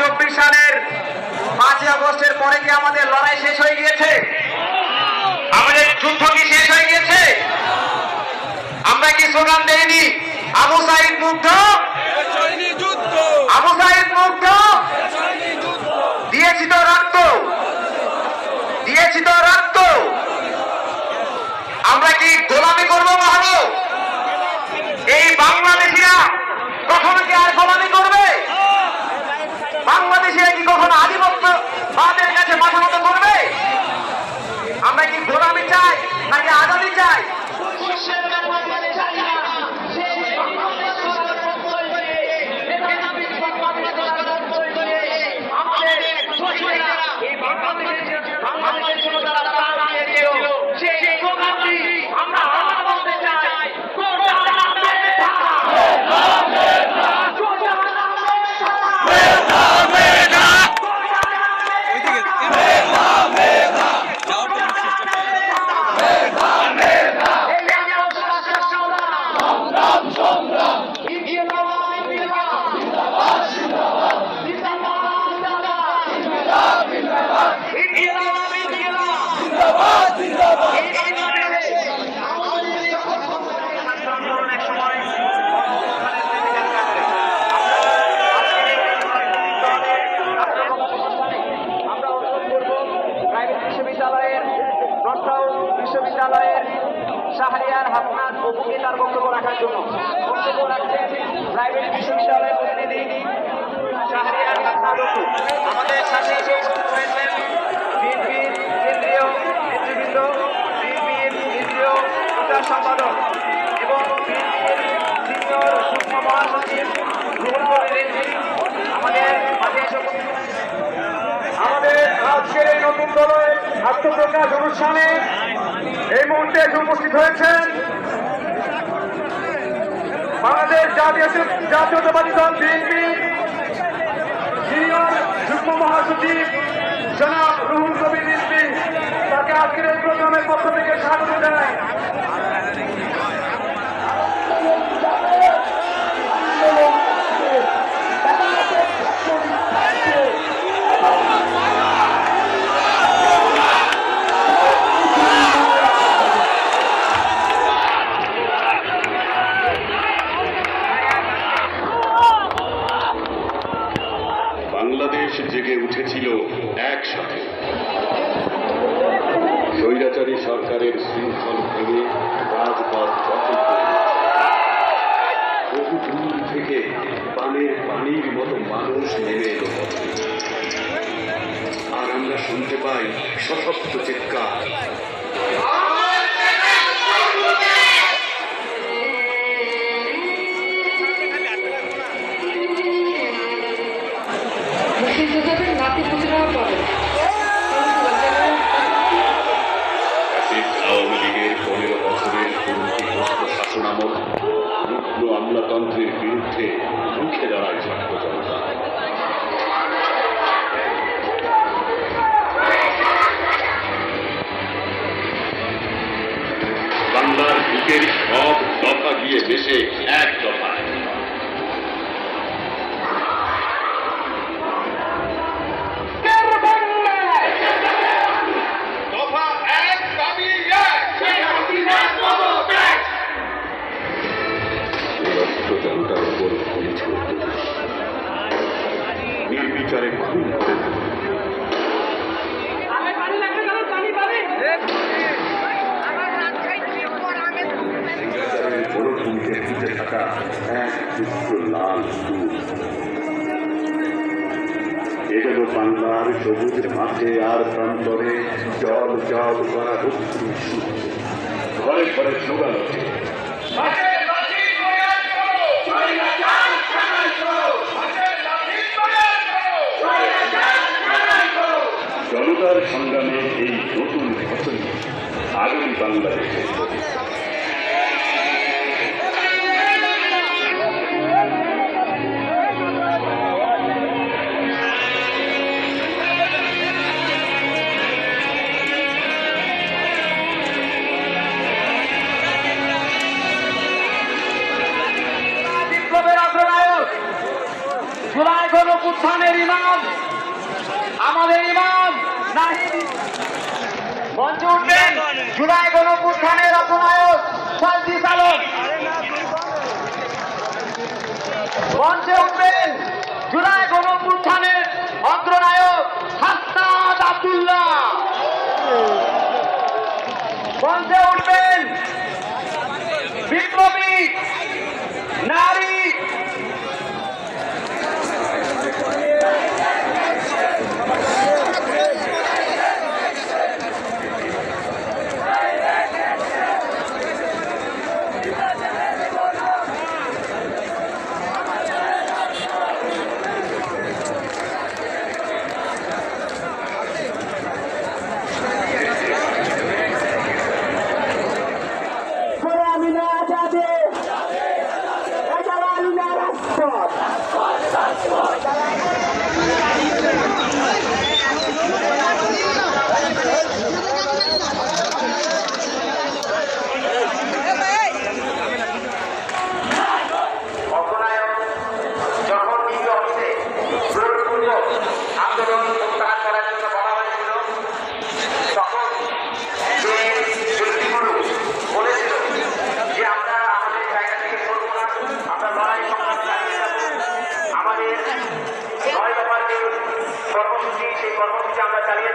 চব্বিশ সালের পাঁচই আগস্টের পরে কি আমাদের লড়াই শেষ হয়ে গিয়েছে? আমাদের যুদ্ধ কি শেষ হয়ে গিয়েছে? আমরা কি স্লোগান দেইনি? আবু সাইদ মুগ্ধ? আবু সাইদ মুগ্ধ? দিয়েছি তো রক্ত। দিয়েছি তো রক্ত। আমরা কি গোলামি করব ভাবো এই বাংলাদেশিরা কখনো কি আর গোলামি করবে বাংলাদেশিরা কি কখনো আধিপত্য বাদের কাছে মাথা মতো করবে আমরা কি গোলামি চাই নাকি আগামী চাই। বিশ্ববিদ্যালয়ের শাহরিয়ার হাসনাত অপুকে তার বক্তব্য রাখার জন্য। বক্তব্য রাখছেন প্রাইভেট বিশ্ববিদ্যালয়ের প্রতিনিধি শাহরিয়ার হাসনাত অপু আমাদের সাথে উপস্থিত হয়েছেন বিএনপির কেন্দ্রীয় নেতৃবৃন্দ, বিএনপির কেন্দ্রীয় প্রচার সম্পাদক এবং বিএনপির সিনিয়র যুগ্ম মহাসচিব রুহুল আমাদের মাঝে আমাদের আজকের এই নতুন দলের আত্মপ্রকাশ অনুষ্ঠানে এই মুহূর্তে এসে উপস্থিত হয়েছেন। বাংলাদেশ জাতীয় জাতীয়তাবাদী দল, বিএনপি। সিনিয়র যুগ্ম মহাসচিব জনাব রুহুল কবির তাকে আজকের এই প্রোগ্রামের পক্ষ থেকে স্বাগত জানাই। স্বৈরাচারী সরকারের শৃঙ্খল ভেঙে রাজপথ দখল বহু দূর থেকে পানের পানির মতো মানুষ নেমে এলো। আর আমরা শুনতে পাই সশস্ত্র চিৎকার গণতন্ত্রের বিরুদ্ধে রুখে দাঁড়ায় ছাত্র জনতা। বাংলার বুকের সব দফা দিয়ে দেশে এক দফা সবুজ মাঠে আর প্রান্তরে জল জল করা রুক্ষ ঘরে ঘরে স্লোগান ওঠে জনতার সংগ্রামে এই নতুন ফসল আগামী বাংলাদেশের জুলাই গণপুত্থানের ইমাম। আমাদের ইমাম নাহিদ। মঞ্চে উঠবেন। জুলাই গণপুত্থানের অপনায়ক শান্তি চালক মঞ্চে উঠবেন। জুলাই গণপুত্থানের অগ্রনায়ক কর্মসূচি আমরা চালিয়ে